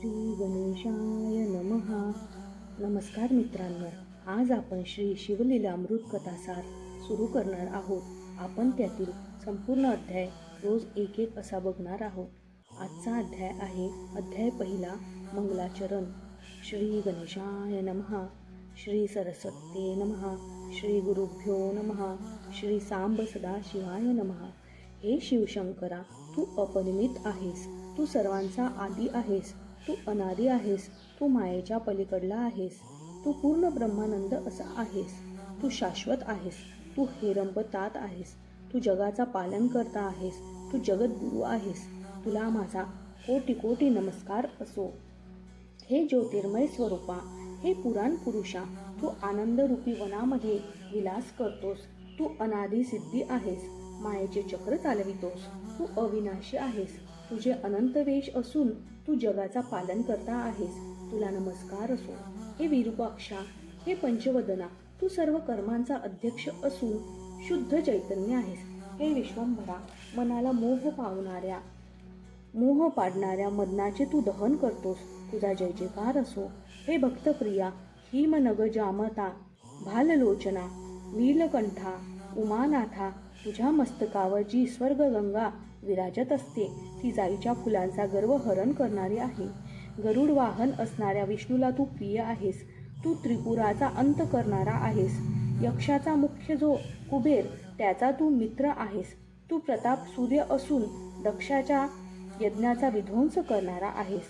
श्री गणेशाय नमहा नमस्कार मित्रांनो आज आपण श्री शिवलीला अमृत कथासार सुरू करणार आहोत. आपण त्यातील संपूर्ण अध्याय रोज एक एक असा बघणार आहोत. आजचा अध्याय आहे अध्याय पहिला मंगलाचरण. श्री गणेशाय नमहा श्री सरस्वते नमहा श्री गुरुभ्यो नमहा श्री सांब सदाशिवाय नमहा हे शिवशंकरा तू अपरिमित आहेस. तू सर्वांचा आदी आहेस. तू अनादी आहेस तू मायेच्या पलीकडला आहेस तू पूर्ण ब्रह्मानंद असा आहेस तू शाश्वत आहेस तू हेरंपतात आहेस तू जगाचा पालन करता आहेस तू जगद्गुरू आहेस तुला माझा कोटी कोटी नमस्कार असो. हे ज्योतिर्मय स्वरूपा हे पुराण पुरुषा तू आनंदरूपी वनामध्ये विलास करतोस तू अनादी सिद्धी आहेस मायेचे चक्र चालवितोस तू अविनाशी आहेस तुझे अनंत वेश असून तू जगाचा पालन करता आहेस. तुला नमस्कार असो. हे विरूपाक्षा हे पंचवदना तू सर्व कर्मांचा अध्यक्ष असून शुद्ध चैतन्य आहेस. हे विश्वंभरा मनाला मोह पावणाऱ्या मोह पाडणाऱ्या मदनाचे तू दहन करतोस. तुझा जय जयकार असो. हे भक्तप्रिया हिमनग जामता भाललोचना नीलकंठा उमानाथा तुझ्या मस्तकावर जी स्वर्गगंगा विराजत असते. ती जाईच्या फुलांचा गर्व हरण करणारी आहे. गरुड वाहन असणाऱ्या विष्णूला तू प्रिय आहेस. तू त्रिपुराचा अंत करणारा आहेस. यक्षाचा मुख्य जो कुबेर त्याचा तू मित्र आहेस. तू प्रताप सूर्य असून दक्षाच्या यज्ञाचा विध्वंस करणारा आहेस.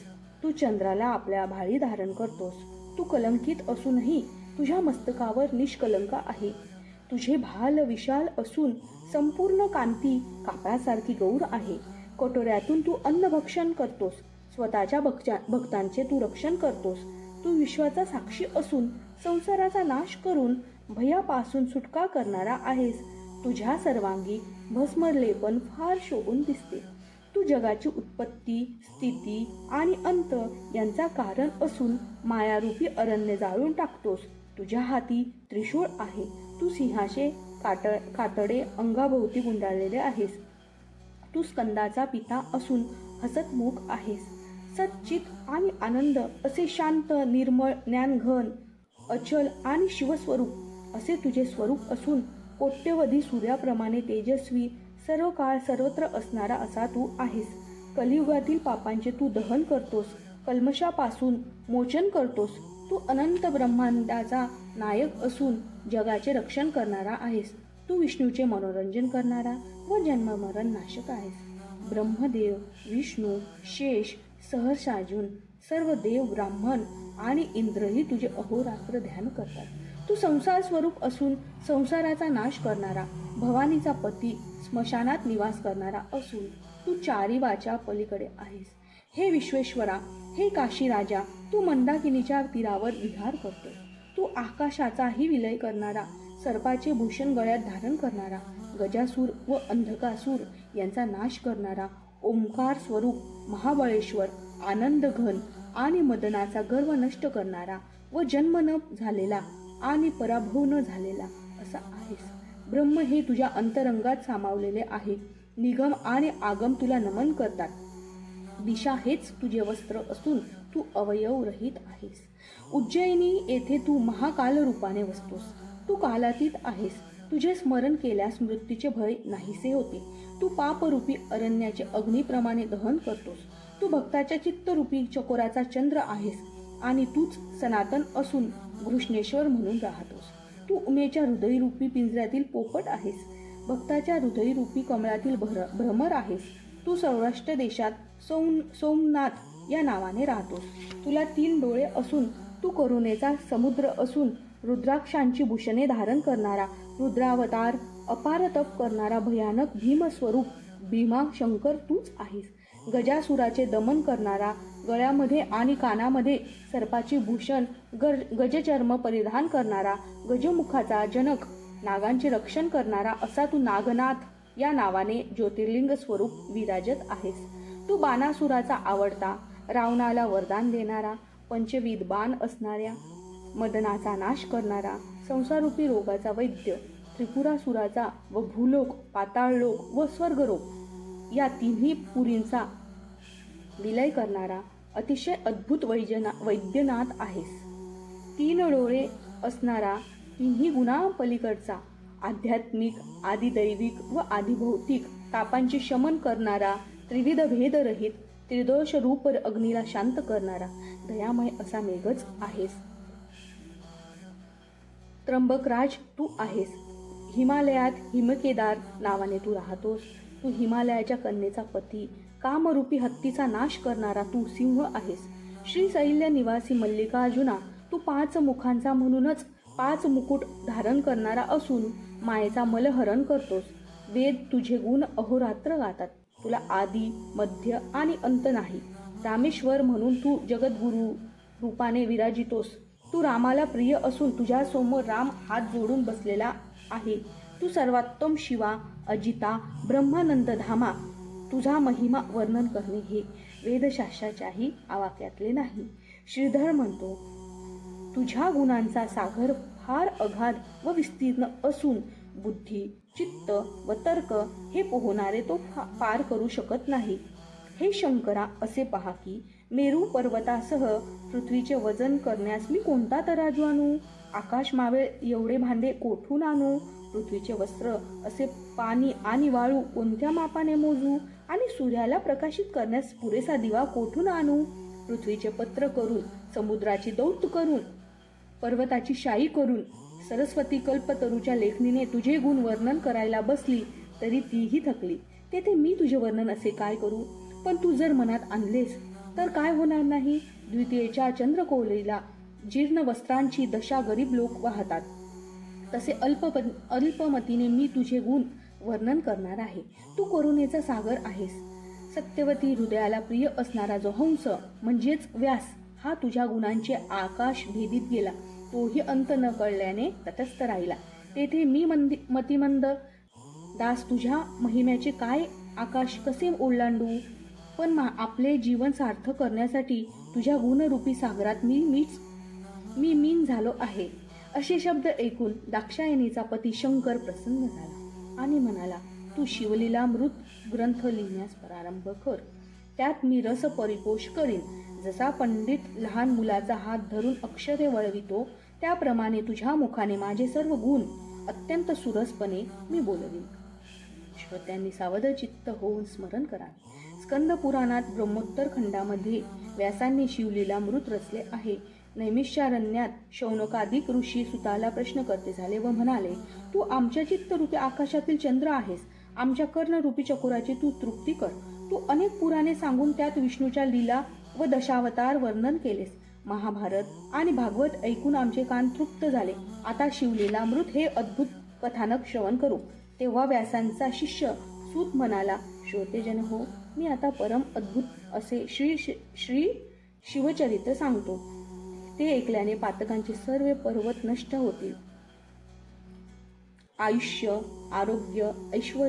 तू चंद्राला आपल्या भाळी धारण करतोस. तू कलंकित असूनही तुझ्या मस्तकावर निष्कलंक आहे. तुझे भाल विशाल असून संपूर्ण कांती कापडासारखी गौर आहे. कटोऱ्यातून तू अन्नभक्षण करतोस. स्वतःच्या भक्च्या भक्तांचे तू रक्षण करतोस. तू विश्वाचा साक्षी असून संसाराचा नाश करून भयापासून सुटका करणारा आहेस. तुझ्या सर्वांगी भस्मलेपन फार शोभून दिसते. तू जगाची उत्पत्ती स्थिती आणि अंत यांचा कारण असून मायारूपी अरण्य जाळून टाकतोस. तुझ्या हाती त्रिशूळ आहे. तू सिंहाचे काट कातडे अंगाभोवती गुंडाळलेले आहेस. तू स्कंदाचा पिता असून हसतमुख आहेस. सच्चित आणि आनंद असे शांत निर्मळ ज्ञानघन अचल आणि शिवस्वरूप असे तुझे स्वरूप असून कोट्यवधी सूर्याप्रमाणे तेजस्वी सर्व काळ सर्वत्र असणारा असा तू आहेस. कलियुगातील पापांचे तू दहन करतोस. कल्मशापासून मोचन करतोस. तू अनंत ब्रह्मांडाचा नायक असून जगाचे रक्षण करणारा आहेस. तू विष्णूचे मनोरंजन करणारा व जन्ममरण नाशक आहेस. ब्रह्मदेव विष्णू शेष सहर्षार्जुन सर्व देव ब्राह्मण आणि इंद्रही तुझे अहोरात्र ध्यान करतात. तू संसार स्वरूप असून संसाराचा नाश करणारा भवानीचा पती स्मशानात निवास करणारा असून तू चारिवाच्या पलीकडे आहेस. हे विश्वेश्वरा हे काशी राजा तू मंदाकिनीच्या तीरावर विहार करतो तू आकाशाचाही विलय करणारा सर्पाचे भूषण गळ्यात धारण करणारा गजासूर व अंधकासूर यांचा नाश करणारा ओंकार स्वरूप महाबळेश्वर आनंद घन आणि मदनाचा गर्व नष्ट करणारा व जन्म न झालेला आणि पराभव न झालेला असा आहेस. ब्रह्म हे तुझ्या अंतरंगात सामावलेले आहे. निगम आणि आगम तुला नमन करतात. दिशा हेच तुझे वस्त्र असून तू अवयव रहित आहेस. उज्जैनी येथे तू महाकाल रूपाने वसतोस. तू कालातीत आहेस. तुझे स्मरण केल्यास मृत्यूचे भय नाहीसे होते. तू पापरूपी अरण्याचे अग्निप्रमाणे दहन करतोस. तू भक्ताच्या चित्तरूपी चकोराचा चंद्र आहेस आणि तूच सनातन असून घृष्णेश्वर म्हणून राहतोस. तू उमेच्या हृदयरूपी पिंजऱ्यातील पोपट आहेस. भक्ताच्या हृदयरूपी कमळातील भ्र भ्रमर आहेस. तू सौराष्ट्र देशात सोम सोमनाथ या नावाने राहतोस. तुला तीन डोळे असून तू करुणेचा समुद्र असून रुद्राक्षांची भूषणे धारण करणारा रुद्रावतार अपार तप करणारा भयानक भीमस्वरूप भीमा शंकर तूच आहेस. गजासुराचे दमन करणारा गळ्यामध्ये आणि कानामध्ये सर्पाची भूषण गर गजचर्म परिधान करणारा गजमुखाचा जनक नागांचे रक्षण करणारा असा तू नागनाथ या नावाने ज्योतिर्लिंग स्वरूप विराजत आहेस. तू बाणासुराचा आवडता रावणाला वरदान देणारा पंचविध बाण असणाऱ्या मदनाचा नाश करणारा संसारूपी रोगाचा वैद्य त्रिपुरासुराचा व भूलोक पाताळलोक व स्वर्गरोग या तिन्ही पुरींचा विलय करणारा अतिशय अद्भुत वैजना वैद्यनाथ आहेस. तीन डोळे असणारा तिन्ही गुणापलीकडचा आध्यात्मिक आदिदैविक व आदिभौतिक तापांचे शमन करणारा त्रिविध भेदरहित त्रिदोष रूप अग्नीला शांत करणारा दयामय असा मेघच आहेस. त्र्यंबकराज तू आहेस. हिमालयात हिमकेदार नावाने तू राहतोस. तू हिमालयाच्या कन्येचा पती कामरूपी हत्तीचा नाश करणारा तू सिंह आहेस. श्री शैल्य निवासी मल्लिकार्जुना तू पाच मुखांचा म्हणूनच पाच मुकुट धारण करणारा असून मायेचा मलहरण करतोस. वेद तुझे गुण अहोरात्र गातात. तुला आदी मध्य आणि अंत नाही. रामेश्वर म्हणून तू जगद्गुरु रूपाने विराजितोस. तू रामाला प्रिय असून तुझ्यासमोर राम हात जोडून बसलेला आहे. तू सर्वोत्तम शिवा अजिता ब्रह्मानंद धामा. तुझा महिमा वर्णन करणे हे वेदशास्त्राच्याही आवाक्यातले नाही. श्रीधर म्हणतो तुझ्या गुणांचा सागर फार अगाध व विस्तीर्ण असून बुद्धी चित्त व तर्क हे पोहणारे तो फा- पार करू शकत नाही. हे शंकरा असे पहा की मेरू पर्वतासह पृथ्वीचे वजन करण्यास मी कोणता तराजू आणू? आकाश मावेळ एवढे भांडे कोठून आणू? पृथ्वीचे वस्त्र असे पाणी आणि वाळू कोणत्या मापाने मोजू? आणि सूर्याला प्रकाशित करण्यास पुरेसा दिवा कोठून आणू? पृथ्वीचे पत्र करून समुद्राची दौत करून पर्वताची शाई करून सरस्वती कल्पतरूच्या लेखणीने तुझे गुण वर्णन करायला बसली तरी तीही थकली. तेथे मी तुझे वर्णन असे काय करू? पण तू जर मनात आणलेस तर काय होणार नाही? द्वितीयेच्या चंद्रकोलीला जीर्ण वस्त्रांची दशा गरीब लोक वाहतात. तसे अल्प अल्पमतीने मी तुझे गुण वर्णन करणार आहे. तू करुणेचा सागर आहेस. सत्यवती हृदयाला प्रिय असणारा जो हंस म्हणजेच व्यास हा तुझ्या गुणांचे आकाश भेदीत गेला. तोही अंत न कळल्याने तटस्थ राहिला. तेथे मी मंदी मतिमंद. दास तुझ्या महिम्याचे काय आकाश कसे ओलांडू? पण मा आपले जीवन सार्थ करण्यासाठी तुझ्या गुणरूपी सागरात मी मीच मी मीन झालो आहे. असे शब्द ऐकून दाक्षायणीचा पती शंकर प्रसन्न झाला आणि म्हणाला तू शिवलीला मृत ग्रंथ लिहिण्यास प्रारंभ कर. त्यात मी रस परिपोष करीन. जसा पंडित लहान मुलाचा हात धरून अक्षरे वळवितो त्याप्रमाणे तुझ्या मुखाने माझे सर्व गुण अत्यंत सुरसपणे मी बोलवीन. श्रोत्यांनी सावध चित्त होऊन स्मरण करावे स्कंद पुराणात ब्रह्मोत्तर खंडामध्ये व्यासांनी शिवलीला मृत रचले आहे. नैमिषारण्यात शौनकाधिक ऋषी सुताला प्रश्न करते झाले व म्हणाले तू आमच्या चित्तरूपी आकाशातील चंद्र आहेस. आमच्या कर्णरूपी चकोराची तू तृप्ती कर. तू अनेक पुराणे सांगून त्यात विष्णूच्या लीला व दशावतार वर्णन केलेस. महाभारत आणि भागवत ऐकून आमचे कान तृप्त झाले. आता शिवलीला मृत हे अद्भुत कथानक श्रवण करू. तेव्हा व्यासांचा शिष्य सूत म्हणाला श्रोतेजन हो मी आता परम अद्भुत असे श्री श्री शिवचरित्र सांगतो ते ऐकल्याने पातकांचे सर्व पर्वत नष्ट होतील. आयुष्य आरोग्य ऐश्वर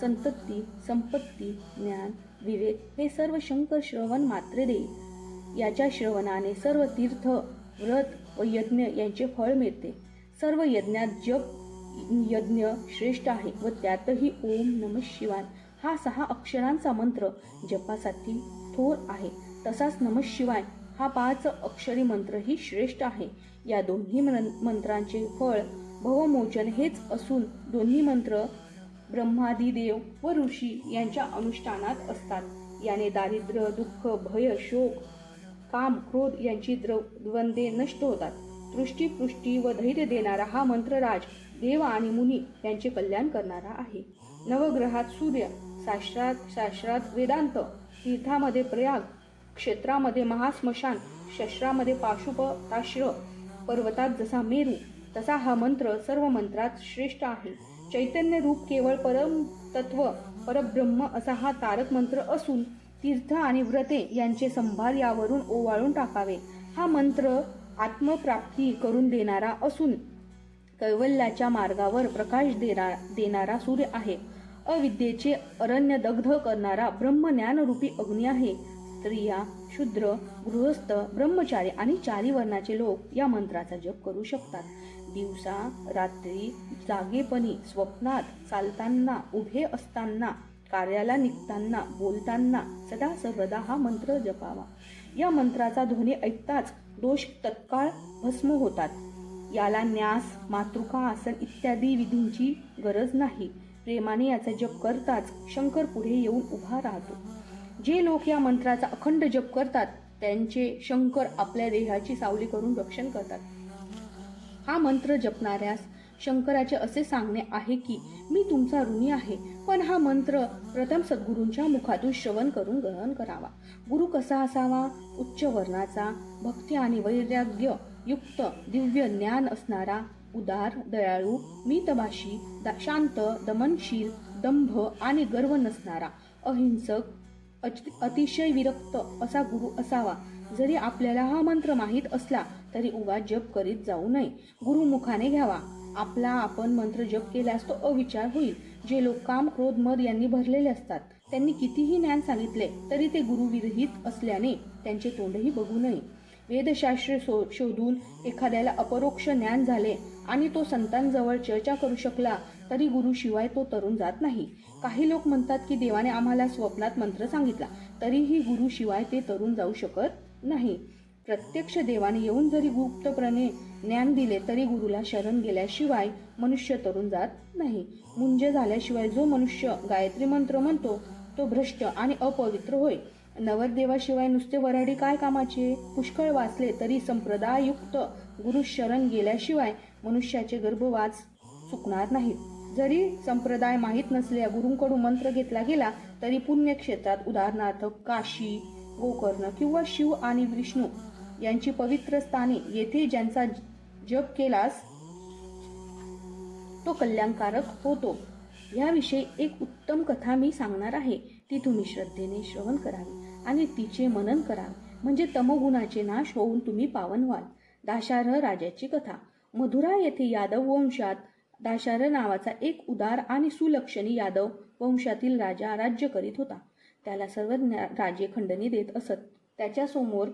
संतती संपत्ती ज्ञान विवेक हे सर्व शंकर श्रवण मात्रे देईल याच्या श्रवणाने सर्व तीर्थ व्रत व यज्ञ यांचे फळ मिळते. सर्व यज्ञात जप यज्ञ श्रेष्ठ आहे व त्यातही ओम नम शिवाय. हा सहा अक्षरांचा मंत्र जपासाठी थोर आहे. तसाच नम शिवाय हा पाच अक्षरी मंत्रही श्रेष्ठ आहे. या दोन्ही मंत्रांचे फळ भवमोचन हेच असून दोन्ही मंत्र ब्रह्मादिदेव व ऋषी यांच्या अनुष्ठानात असतात. याने दारिद्र्य दुःख भय शोक काम क्रोध यांची द्रव द्वंद्वे नष्ट होतात. दृष्टी पृष्टी व धैर्य देणारा हा मंत्रराज देव आणि मुनी यांचे कल्याण करणारा आहे. नवग्रहात सूर्य शास्त्रात शास्त्रात वेदांत तीर्थामध्ये प्रयाग क्षेत्रामध्ये महास्मशान शस्त्रामध्ये पाशुपताश्र पर्वतात जसा मेरू तसा हा मंत्र सर्व मंत्रात श्रेष्ठ आहे. चैतन्य रूप केवळ परम तत्व परब्रह्म असा हा तारक मंत्र असून तीर्थ आणि व्रते यांचे संभार यावरून ओवाळून टाकावे. हा मंत्र आत्मप्राप्ती करून देणारा असून कैवल्याच्या मार्गावर प्रकाश देणार देणारा सूर्य आहे. अविद्येचे अरण्य दग्ध करणारा ब्रह्मज्ञानरूपी अग्नी आहे. स्त्रिया शूद्र गृहस्थ ब्रह्मचारी आणि चारी वर्णाचे लोक या मंत्राचा जप करू शकतात. दिवसा रात्री जागेपणी स्वप्नात चालताना उभे असताना कार्याला निघताना बोलताना सदा सर्वदा हा मंत्र जपावा. या मंत्राचा ध्वनी ऐकताच दोष तत्काळ भस्म होतात. याला न्यास मातृका आसन इत्यादी विधींची गरज नाही. प्रेमाने याचा जप करताच शंकर पुढे येऊन उभा राहतो. जे लोक या मंत्राचा अखंड जप करतात त्यांचे शंकर आपल्या देहाची सावली करून रक्षण करतात. हा मंत्र जपणाऱ्यास शंकराचे असे सांगणे आहे की मी तुमचा ऋणी आहे पण हा मंत्र प्रथम सद्गुरूंच्या मुखातून श्रवण करून ग्रहण करावा. गुरु कसा असावा? उच्च वर्णाचा भक्ती आणि वैराग्य युक्त दिव्य ज्ञान असणारा उदार दयाळू मितभाषी शांत दमनशील दंभ आणि गर्व नसणारा अहिंसक अतिशय विरक्त असा गुरु असावा. जरी आपल्याला हा मंत्र माहीत असला तरी उगा जप करीत जाऊ नये. गुरुमुखाने घ्यावा. आपला आपण मंत्र जप केल्यास तो अविचार होईल. जे लोक काम क्रोध मद यांनी भरलेले असतात त्यांनी कितीही ज्ञान सांगितले तरी ते गुरुविरहित असल्याने त्यांचे तोंडही बघू नये. वेदशास्त्र शो शोधून एखाद्याला अपरोक्ष ज्ञान झाले आणि तो संतांजवळ चर्चा करू शकला तरी गुरुशिवाय तो तरुण जात नाही. काही लोक म्हणतात की देवाने आम्हाला स्वप्नात मंत्र सांगितला तरीही गुरुशिवाय ते तरुण जाऊ शकत नाही. प्रत्यक्ष देवाने येऊन जरी गुप्तपणे ज्ञान दिले तरी गुरुला शरण गेल्याशिवाय मनुष्य तरुण जात नाही. मुंज झाल्याशिवाय जो मनुष्य गायत्री मंत्र म्हणतो तो भ्रष्ट आणि अपवित्र होय. नवरदेवाशिवाय नुसते वराडी काय कामाचे? पुष्कळ वाचले तरी संप्रदायुक्त गुरु शरण गेल्याशिवाय मनुष्याचे गर्भवास चुकणार नाहीत जरी संप्रदाय माहीत नसल्या गुरूंकडून मंत्र घेतला गेला तरी पुण्यक्षेत्रात उदाहरणार्थ काशी गोकर्ण किंवा शिव आणि विष्णू यांची पवित्र स्थाने येथे ज्यांचा जप केलास तो कल्याणकारक होतो. याविषयी एक उत्तम कथा मी सांगणार आहे. ती तुम्ही श्रद्धेने श्रवण करावी आणि तिचे मनन करावे. म्हणजे तमगुणाचे नाश होऊन तुम्ही पावन व्हाल. दाशारह राजाची कथा. मधुरा येथे यादव वंशात दाशारह नावाचा एक उदार आणि सुलक्षणी यादव वंशातील राजा राज्य करीत होता. त्याला सर्व ज्ञा- राजे खंडणी देत असत. त्याच्यासमोर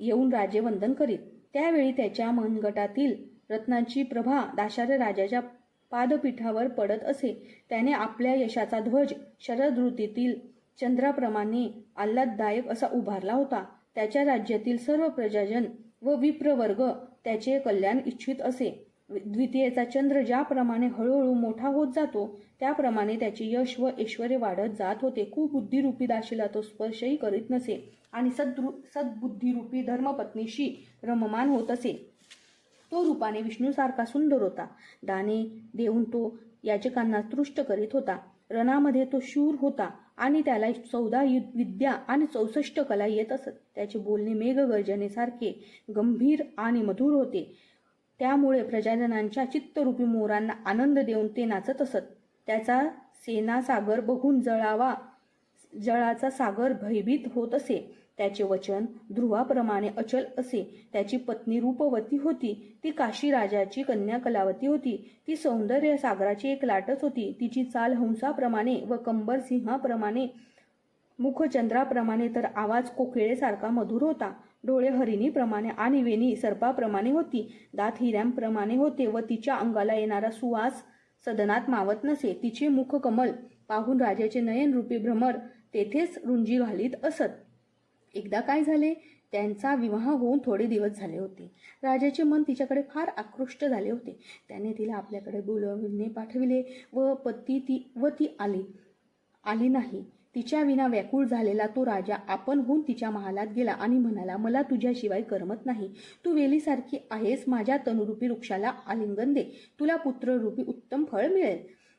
येऊन राजेवंदन करीत. त्यावेळी त्याच्या मनगटातील रत्नांची प्रभा दाशार्य राजाच्या पादपीठावर पडत असे. त्याने आपल्या यशाचा ध्वज शरद ऋतीतील चंद्राप्रमाणे आल्हाददायक असा उभारला होता. त्याच्या राज्यातील सर्व प्रजाजन व विप्रवर्ग त्याचे कल्याण इच्छित असे. द्वितीयेचा चंद्र ज्याप्रमाणे हळूहळू मोठा होत जातो त्याप्रमाणे त्याचे यश व ऐश्वर वाढत जात होते. खूप बुद्धिरूपी दाशीला तो स्पर्शही करीत नसे. आणि सद्रु सद्बुद्धिरूपी धर्मपत्नीशी रममान होत असे. तो रूपाने विष्णूसारखा सुंदर होता. दाने देऊन तो याचकांना तुष्ट करीत होता. रणामध्ये तो शूर होता आणि त्याला चौदा विद्या आणि चौसष्ट कला येत असत. त्याचे बोलणे मेघगर्जनेसारखे गंभीर आणि मधुर होते. त्यामुळे प्रजाजनांच्या चित्तरूपी मोरांना आनंद देऊन ते नाचत असत. त्याचा सेनासागर बघून जळावा जळाचा सागर भयभीत होत असे. त्याचे वचन ध्रुवाप्रमाणे अचल असे. त्याची पत्नी रूपवती होती. ती काशी राजाची कन्या कलावती होती. ती सौंदर्य सागराची एक लाटच होती. तिची चाल हंसाप्रमाणे व कंबर सिंहाप्रमाणे मुखचंद्राप्रमाणे तर आवाज कोकिळेसारखा मधुर होता. डोळे हरिणीप्रमाणे आणि वेणी सर्पाप्रमाणे होती. दात हिऱ्यांप्रमाणे होते व तिच्या अंगाला येणारा सुवास सदनात मावत नसे. तिचे मुख कमल पाहून राजाचे नयनरूपी भ्रमर तेथेच रुंजी घालीत असत. एकदा काय झाले? त्यांचा विवाह होऊन थोडे दिवस झाले होते. राजाचे मन तिच्याकडे फार आकृष्ट झाले होते. त्याने तिला आपल्याकडे बोलवणे पाठविले व पती ती व ती आली आली नाही. तिच्या विना व्याकुळ झालेला तो राजा आपण होऊन तिच्या महालात गेला आणि म्हणाला मला तुझ्याशिवाय करमत नाही. तू वेलीसारखी आहेस. माझ्या तनुरूपी वृक्षाला आलिंगन दे. तुला पुत्ररूपी उत्तम फळ मिळेल.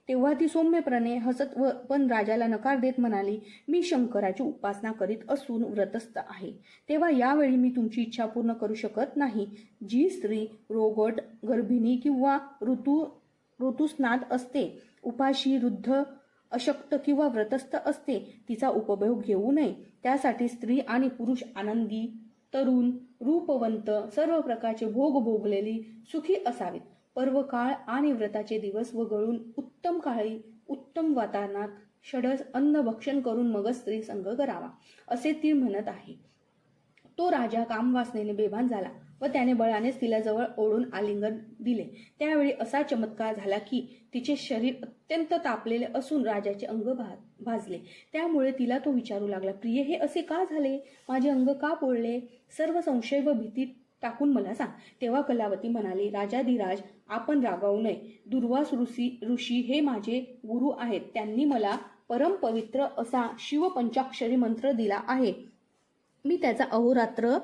तेव्हा ती सौम्यप्रणे हसत व पण राजाला नकार देत म्हणाली मी शंकराची उपासना करीत असून व्रतस्थ आहे. तेव्हा यावेळी मी तुमची इच्छा पूर्ण करू शकत नाही. जी स्त्री रोगट गर्भिणी किंवा ऋतू ऋतुस्नात असते उपाशी वृद्ध अशक्त किंवा व्रतस्थ असते तिचा उपभोग घेऊ नये. त्यासाठी स्त्री आणि पुरुष आनंदी तरुण रूपवंत सर्व प्रकारचे भोग भोगलेली सुखी असावीत. पर्वकाळ आणि व्रताचे दिवस वगळून उत्तम काळी उत्तम वातावरणात षडज अन्न भक्षण करून मगच स्त्री संघ करावा असे ती म्हणत आहे. तो राजा कामवासनेने बेभान झाला व त्याने बळानेच तिला जवळ ओढून आलिंगन दिले. त्यावेळी असा चमत्कार झाला की तिचे शरीर अत्यंत तापलेले असून राजाचे अंग भा भाजले. त्यामुळे तिला तो विचारू लागला प्रिय हे असे का झाले? माझे अंग का पोळले? सर्व संशय व भीती टाकून मला सांग. तेव्हा कलावती म्हणाली राजाधिराज आपण रागावू नये. दुर्वास ऋषी ऋषी हे माझे गुरु आहेत. त्यांनी मला परम पवित्र असा शिवपंचाक्षरी मंत्र दिला आहे. मी त्याचा अहोरात्र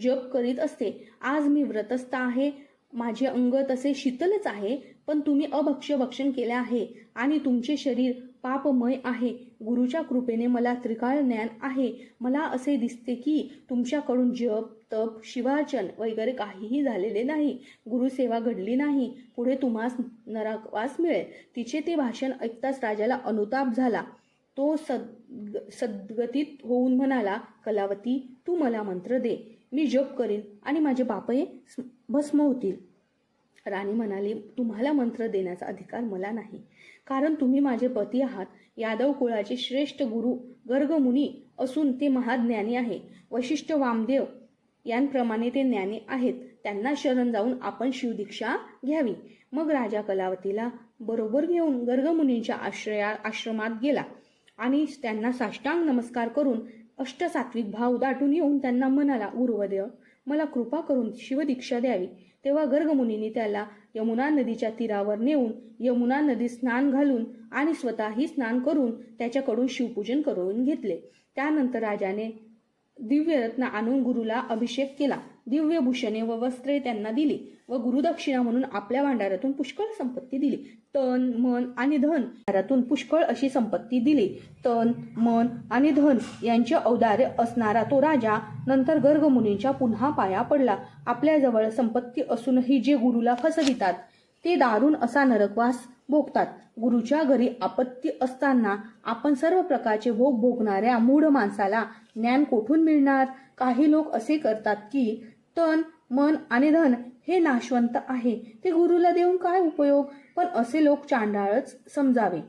जप करीत असते. आज मी व्रतस्थ आहे. माझे अंग तसे शीतलच आहे पण तुम्ही अभक्ष्य भक्षण केले आहे आणि तुमचे शरीर पापमय आहे. गुरुच्या कृपेने मला त्रिकाळ ज्ञान आहे. मला असे दिसते की तुमच्याकडून जप तप शिवार्चन वगैरे काहीही झालेले नाही. गुरुसेवा घडली नाही. पुढे तुम्हास नरकवास मिळेल. तिचे ते भाषण ऐकताच राजाला अनुताप झाला. तो सद सद्गतीत होऊन म्हणाला कलावती तू मला मंत्र दे. मी जप करीन आणि माझे पापही स्म- भस्म होतील. राणी म्हणाली तुम्हाला मंत्र देण्याचा अधिकार मला नाही. कारण तुम्ही माझे पती आहात. यादव कुळाचे श्रेष्ठ गुरु गर्गमुनी असून ते महाज्ञानी आहे. वशिष्ठ वामदेव यांप्रमाणे ते ज्ञानी आहेत. त्यांना शरण जाऊन आपण शिवदीक्षा घ्यावी. मग राजा कलावतीला बरोबर घेऊन गर्गमुनींच्या आश्रया आश्रमात गेला आणि त्यांना साष्टांग नमस्कार करून अष्टसात्विक भाव दाटून येऊन त्यांना म्हणाला उर्वदेव मला कृपा करून शिवदीक्षा द्यावी. तेव्हा गर्गमुनींनी त्याला यमुना नदीच्या तीरावर नेऊन यमुना नदीत स्नान घालून आणि स्वतःही स्नान करून त्याच्याकडून शिवपूजन करून घेतले. त्यानंतर राजाने दिव्यरत्न आणून गुरुला अभिषेक केला. दिव्य भूषणे व वस्त्रे त्यांना दिली व गुरुदक्षिणा म्हणून आपल्या भांडारातून पुष्कळ संपत्ती दिली. तन मन आणि धन भांडारातून पुष्कळ अशी संपत्ती दिली. तन मन आणि धन यांचे औदार्य असणारा तो राजा नंतर गर्गमुनींच्या पुन्हा पाया पडला. आपल्याजवळ संपत्ती असूनही जे गुरुला फसवितात ते दारुण असा नरकवास भोगतात. गुरुच्या घरी आपत्ती असताना आपण सर्व प्रकारचे भोग भोगणाऱ्या मूढ माणसाला ज्ञान कोठून मिळणार? काही लोक असे करतात की तन मन आणि धन हे नाशवंत आहे. ते गुरुला देऊन काय उपयोग? पण असे लोक चांडाळच समजावे.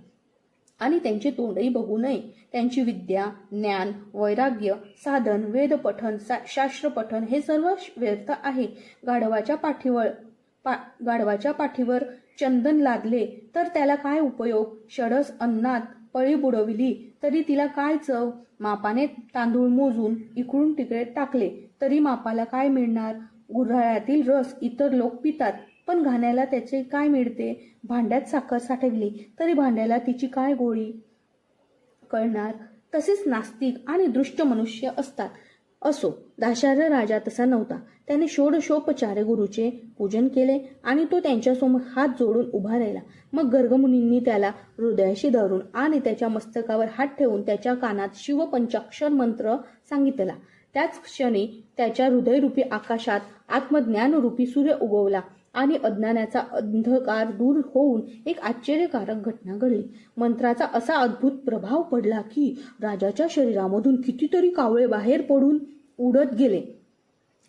आणि त्यांचे तोंडही बघू नये. त्यांची विद्या ज्ञान वैराग्य साधन वेदपठन सा शास्त्रपठन हे सर्व व्यर्थ आहे. गाढवाच्या पाठीवर पा गाढवाच्या पाठीवर चंदन लादले तर त्याला काय उपयोग? षडस अन्नात पळी बुडविली तरी तिला काय चव? मापाने तांदूळ मोजून इकडून तिकडे टाकले तरी मापाला काय मिळणार? गुऱ्हाळ्यातील रस इतर लोक पितात पण घाण्याला त्याचे काय मिळते? भांड्यात साखर साठवली तरी भांड्याला तिची काय गोळी? कळणार? तसेच नास्तिक आणि दृष्ट मनुष्य असतात. असो दाशार्य राजा तसा नव्हता. त्याने षोडशोपचारे गुरुचे पूजन केले आणि तो त्यांच्यासमोर हात जोडून उभा राहिला. मग गर्गमुनींनी त्याला हृदयाशी धरून आणि त्याच्या मस्तकावर हात ठेवून त्याच्या कानात शिवपंचाक्षर मंत्र सांगितला. त्याच क्षणी त्याच्या हृदयरूपी आकाशात आत्मज्ञानरूपी सूर्य उगवला. आणि अज्ञानाचा अंधकार दूर होऊन एक आश्चर्यकारक घटना घडली. मंत्राचा असा अद्भुत प्रभाव पडला की राजाच्या शरीरामधून कितीतरी कावळे बाहेर पडून उडत गेले.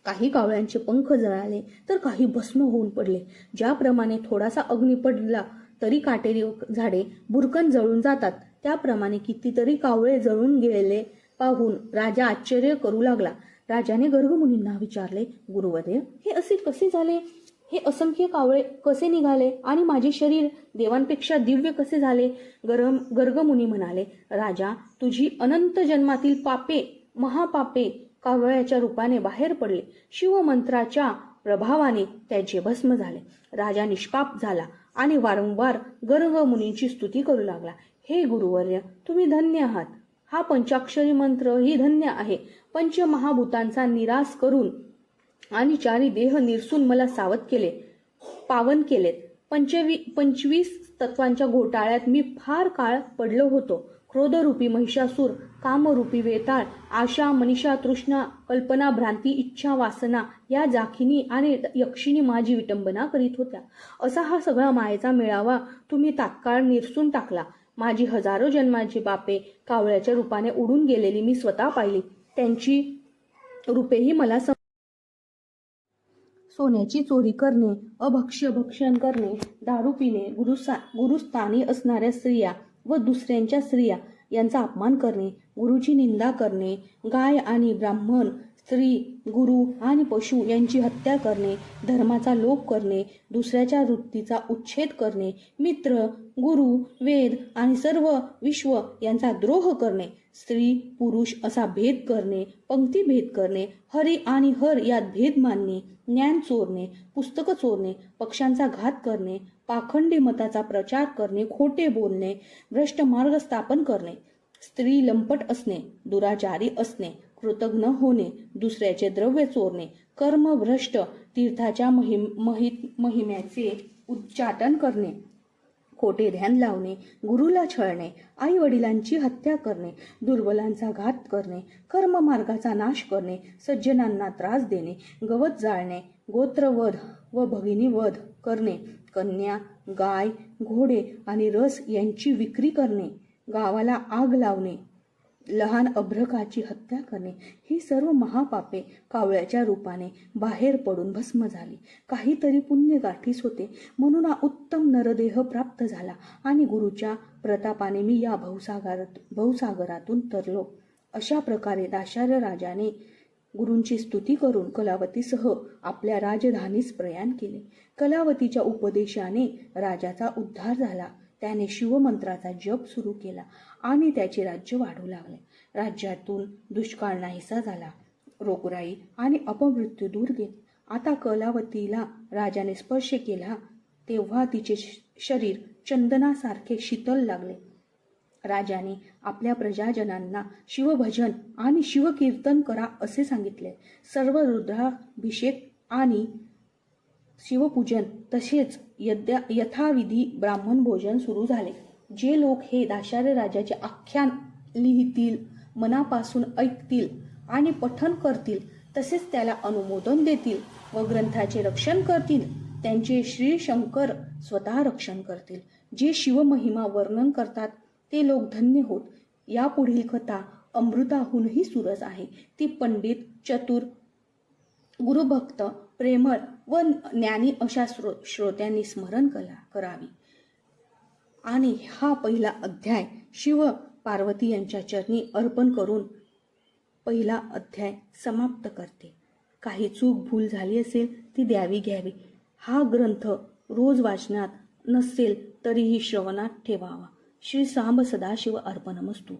काही कावळ्यांचे पंख जळाले तर काही भस्म होऊन पडले. ज्याप्रमाणे थोडासा अग्नी पडला तरी काटेरी झाडे बुरकन जळून जातात. त्याप्रमाणे कितीतरी कावळे जळून गेलेले पाहून राजा आश्चर्य करू लागला. राजाने गर्गमुनींना विचारले गुरुवदेव हे असे कसे झाले? हे असंख्य कावळे कसे निघाले आणि माझे शरीर देवांपेक्षा दिव्य कसे झाले? गरम गर्गमुनी म्हणाले राजा तुझी अनंत जन्मातील पापे महापापे कावळ्याच्या रूपाने बाहेर पडले. शिवमंत्राच्या प्रभावाने त्याचे भस्म झाले. राजा निष्पाप झाला आणि वारंवार गर्गमुनींची स्तुती करू लागला. हे गुरुवर्य तुम्ही धन्य आहात. हा पंचाक्षरी मंत्र ही धन्य आहे. पंचमहाभूतांचा निराश करून आणि चारी देह निरसून मला सावध केले पावन केलेत. पंचवी पंचवीस तत्वांच्या घोटाळ्यात मी फार काळ पडलो होतो. क्रोधरूपी महिषासूर कामरूपी वेताळ आशा मनीषा तृष्णा कल्पना भ्रांती इच्छा वासना या जाखिनी आणि यक्षिणी माझी विटंबना करीत होत्या. असा हा सगळा मायेचा मेळावा तुम्ही तात्काळ निरसून टाकला. माझी हजारो जन्मांची बापे कावळ्याच्या रूपाने उडून गेलेली मी स्वतः पाहिली. त्यांची रूपेही मला सम सोन्याची चोरी करणे अभक्ष्य भक्षण करणे दारू पिणे गुरुसा गुरुस्थानी असणाऱ्या स्त्रिया व दुसऱ्यांच्या स्त्रिया यांचा अपमान करणे गुरुची निंदा करणे गाय आणि ब्राह्मण स्त्री गुरु आणि पशु यांची हत्या करणे धर्माचा लोप करणे दुसऱ्याच्या वृत्तीचा उच्छेद करणे मित्र गुरु वेद आणि सर्व विश्व यांचा द्रोह करणे स्त्री पुरुष असा भेद करणे पंक्तीभेद करणे हरी आणि हर यात भेद मानणे ज्ञान चोरणे पुस्तकं चोरणे पक्षांचा घात करणे पाखंडी मताचा प्रचार करणे खोटे बोलणे भ्रष्ट मार्ग स्थापन करणे स्त्री लंपट असणे दुराचारी असणे कृतज्ञ होणे दुसऱ्याचे द्रव्य चोरणे कर्मभ्रष्ट तीर्थाच्या महिम महित महिम्याचे उच्चाटन करणे खोटे ध्यान लावणे गुरुला छळणे आई वडिलांची हत्या करणे दुर्बलांचा घात करणे कर्ममार्गाचा नाश करणे सज्जनांना त्रास देणे गवत जाळणे गोत्रवध व भगिनीवध करणे कन्या गाय घोडे आणि रस यांची विक्री करणे गावाला आग लावणे लहान अभ्रकाची हत्या करणे ही सर्व महापापे कावळ्याच्या रूपाने बाहेर पडून भस्म झाली. काहीतरी पुण्य गाठीस होते. म्हणून हा उत्तम नरदेह प्राप्त झाला आणि गुरुच्या प्रतापाने मी या भवसागरात भवसागरातून तरलो. अशा प्रकारे दाशार्य राजाने गुरूंची स्तुती करून कलावतीसह आपल्या राजधानीस प्रयाण केले. कलावतीच्या उपदेशाने राजाचा उद्धार झाला. त्याने शिवमंत्राचा जप सुरू केला आणि त्याचे राज्य वाढू लागले. राज्यातून दुष्काळ नाहीसा झाला. रोगराई आणि अपमृत्यू दूर गेले. आता कलावतीला राजाने स्पर्श केला तेव्हा तिचे श- शरीर चंदनासारखे शीतल लागले. राजाने आपल्या प्रजाजनांना शिवभजन आणि शिवकीर्तन करा असे सांगितले. सर्व रुद्राभिषेक आणि शिवपूजन तसेच यद्या यथाविधी ब्राह्मण भोजन सुरू झाले. जे लोक हे दाशार्य राजाचे आख्यान लिहितील मनापासून ऐकतील आणि पठन करतील तसेच त्याला अनुमोदन देतील व ग्रंथाचे रक्षण करतील त्यांचे श्री शंकर स्वतः रक्षण करतील. जे शिवमहिमा वर्णन करतात ते लोक धन्य होत. यापुढील कथा अमृताहूनही सुरस आहे. ती पंडित चतुर गुरुभक्त प्रेमळ व ज्ञानी अशा श्रो श्रोत्यांनी स्मरण कला करावी. आणि हा पहिला अध्याय शिव पार्वती यांच्या चरणी अर्पण करून पहिला अध्याय समाप्त करते. काही चूक भूल झाली असेल ती द्यावी घ्यावी. हा ग्रंथ रोज वाचनात नसेल तरीही श्रवणात ठेवावा. श्री सांब सदाशिव अर्पणमस्तू.